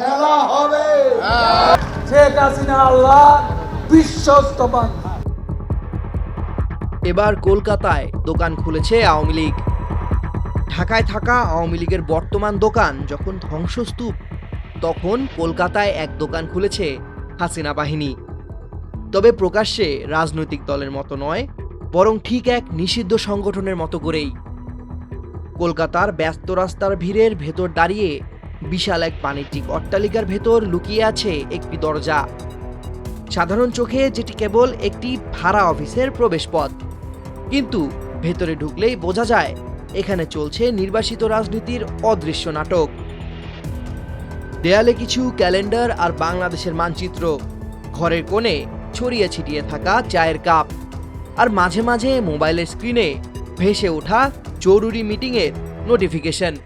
খেলা হবে। শেখ হাসিনা আল্লাহ বিশ্বস্ত এবার কলকাতায় দোকান খুলেছে আওয়ামী লীগ। ঢাকায় থাকা আওয়ামী লীগের বর্তমান দোকান যখন ধ্বংসস্তূপ তখন কলকাতায় এক দোকান খুলেছে হাসিনা বাহিনী। তবে প্রকাশ্যে রাজনৈতিক দলের মতো নয় বরং ঠিক এক নিষিদ্ধ সংগঠনের মতো করেই। কলকাতার ব্যস্ত রাস্তার ভিড়ের ভেতর দাঁড়িয়ে বিশাল এক বাণিজ্যিক অট্টালিকার ভেতর লুকিয়ে আছে একটি দরজা। সাধারণ চোখে যেটি কেবল একটি ভাড়া অফিসের প্রবেশপথ। কিন্তু ভেতরে ঢুকলেই বোঝা যায়, এখানে চলছে নির্বাসিত রাজনীতির অদৃশ্য নাটক। দেয়ালে কিছু ক্যালেন্ডার আর বাংলাদেশের মানচিত্র। ঘরের কোণে ছড়িয়ে ছিটিয়ে থাকা চায়ের কাপ। আর মাঝে মাঝে মোবাইলের স্ক্রিনে ভেসে ওঠা জরুরি মিটিংয়ের নোটিফিকেশন।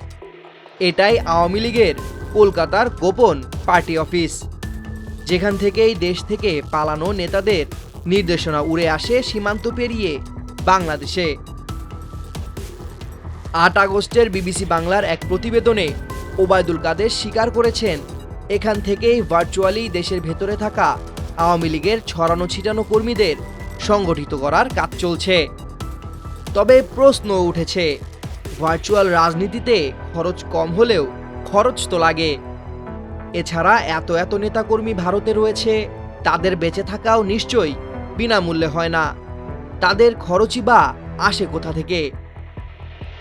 এটাই আওয়ামী লীগের কলকাতার গোপন পার্টি অফিস। যেখান থেকেই দেশ থেকে পালানো নেতাদের নির্দেশনা উড়ে আসে সীমান্ত পেরিয়ে বাংলাদেশে। আট আগস্টের বিবিসি বাংলার এক প্রতিবেদনে ওবায়দুল কাদের স্বীকার করেছেন, এখান থেকেই ভার্চুয়ালি দেশের ভেতরে থাকা আওয়ামী লীগের ছড়ানো ছিটানো কর্মীদের সংগঠিত করার কাজ চলছে। তবে প্রশ্ন উঠেছে ভার্চুয়াল রাজনীতিতে খরচ কম হলেও খরচ তো লাগে। এছাড়া এত এত নেতাকর্মী ভারতে রয়েছে, তাদের বেঁচে থাকাও নিশ্চয়ই বিনামূল্যে হয় না। তাদের খরচই বা আসে কোথা থেকে?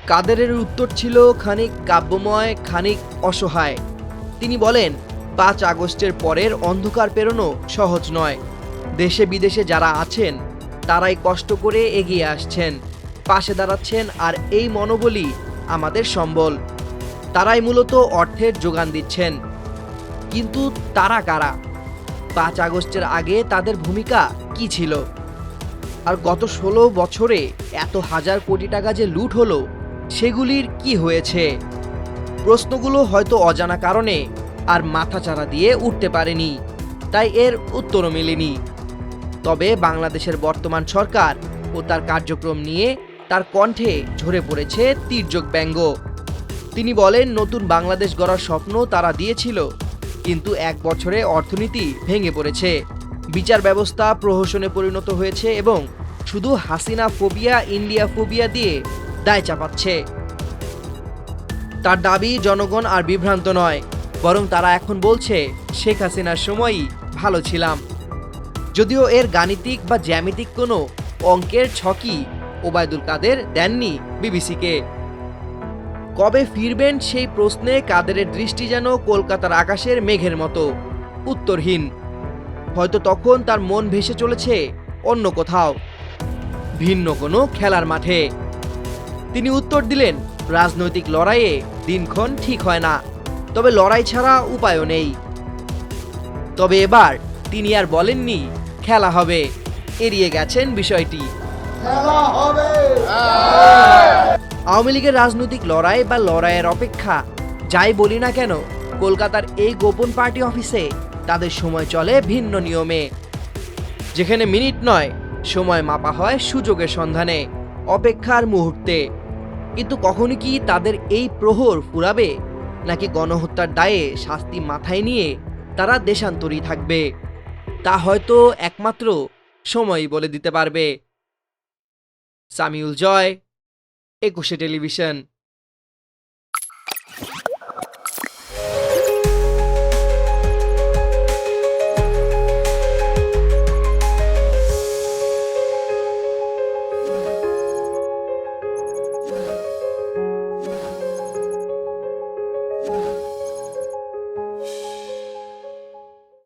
কাদেরের উত্তর ছিল খানিক কাব্যময়, খানিক অসহায়। তিনি বলেন, পাঁচ আগস্টের পরের অন্ধকার পেরোনো সহজ নয়। দেশে বিদেশে যারা আছেন, তারাই কষ্ট করে এগিয়ে আসছেন। পাশে দাঁড়াচ্ছেন আর এই মনোবলই আমাদের সম্বল। তারাই মূলত অর্থের যোগান দিচ্ছেন। কিন্তু তারা কারা? পাঁচ আগস্টের আগে তাদের ভূমিকা কি ছিল? আর গত ষোলো বছরে এত হাজার কোটি টাকা যে লুট হলো, সেগুলির কি হয়েছে? প্রশ্নগুলো হয়তো অজানা কারণে আর মাথাচাড়া দিয়ে উঠতে পারেনি, তাই এর উত্তরও মেলেনি। তবে বাংলাদেশের বর্তমান সরকার ও তার কার্যক্রম নিয়ে তার কণ্ঠে ঝরে পড়েছে তীর্যক ব্যঙ্গ। তিনি বলেন, নতুন বাংলাদেশ গড়ার স্বপ্ন তারা দিয়েছিল, কিন্তু এক বছরে অর্থনীতি ভেঙে পড়েছে। বিচার ব্যবস্থা প্রহসনে পরিণত হয়েছে এবং শুধু হাসিনা ফোবিয়া, ইন্ডিয়া ফোবিয়া দিয়ে দায় চাপাচ্ছে। তার দাবি, জনগণ আর বিভ্রান্ত নয়, বরং তারা এখন বলছে, শেখ হাসিনার সময়ই ভালো ছিলাম। যদিও এর গাণিতিক বা জ্যামিতিক কোনো অঙ্কের ছকই ওবায়দুল কাদের দেননি বিবিসিকে। কবে ফিরবেন সেই প্রশ্নে কাদেরের দৃষ্টি যেন কলকাতার আকাশের মেঘের মতো। উত্তরহীন। হয়তো তখন তার মন ভেসে চলেছে অন্য কোথাও। ভিন্ন কোনো খেলার মাঠে। তিনি উত্তর দিলেন, রাজনৈতিক লড়াইয়ে দিনক্ষণ ঠিক হয় না। তবে লড়াই ছাড়া উপায়ও নেই। তবে এবার তিনি আর বলেননি, খেলা হবে। এড়িয়ে গেছেন বিষয়টি। খেলা হবে। আওয়ামী লীগের রাজনৈতিক লড়াই বা লড়াইয়ের অপেক্ষা, যাই বলি না কেন, কলকাতার এই গোপন পার্টি অফিসে তাদের সময় চলে ভিন্ন নিয়মে। যেখানে মিনিট নয়, সময় মাপা হয় সুযোগের সন্ধানে, অপেক্ষার মুহূর্তে। কিন্তু কখনো কি তাদের এই প্রহর ফুরাবে, নাকি গণহত্যার দায়ে শাস্তি মাথায় নিয়ে তারা দেশান্তরী থাকবে? তা হয়তো একমাত্র সময়ই বলে দিতে পারবে। সামিউল জয় একুশে টেলিভিশন।